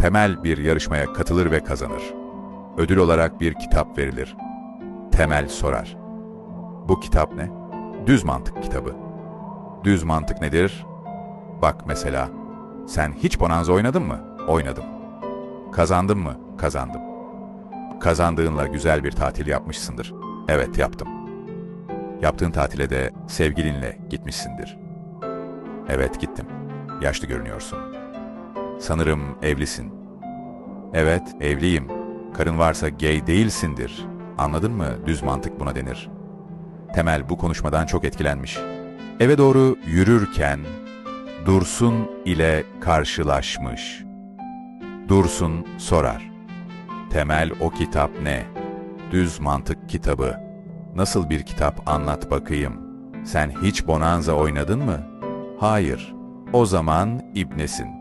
Temel bir yarışmaya katılır ve kazanır. Ödül olarak bir kitap verilir. Temel sorar. Bu kitap ne? Düz mantık kitabı. Düz mantık nedir? Bak mesela, sen hiç bonanza oynadın mı? Oynadım. Kazandın mı? Kazandım. Kazandığınla güzel bir tatil yapmışsındır. Evet, yaptım. Yaptığın tatile de sevgilinle gitmişsindir. Evet, gittim. Yaşlı görünüyorsun. Sanırım evlisin. Evet, evliyim. Karın varsa gay değilsindir. Anladın mı? Düz mantık buna denir. Temel bu konuşmadan çok etkilenmiş. Eve doğru yürürken Dursun ile karşılaşmış. Dursun sorar. Temel o kitap ne? Düz mantık kitabı. Nasıl bir kitap anlat bakayım. Sen hiç bonanza oynadın mı? Hayır. O zaman ibnesin.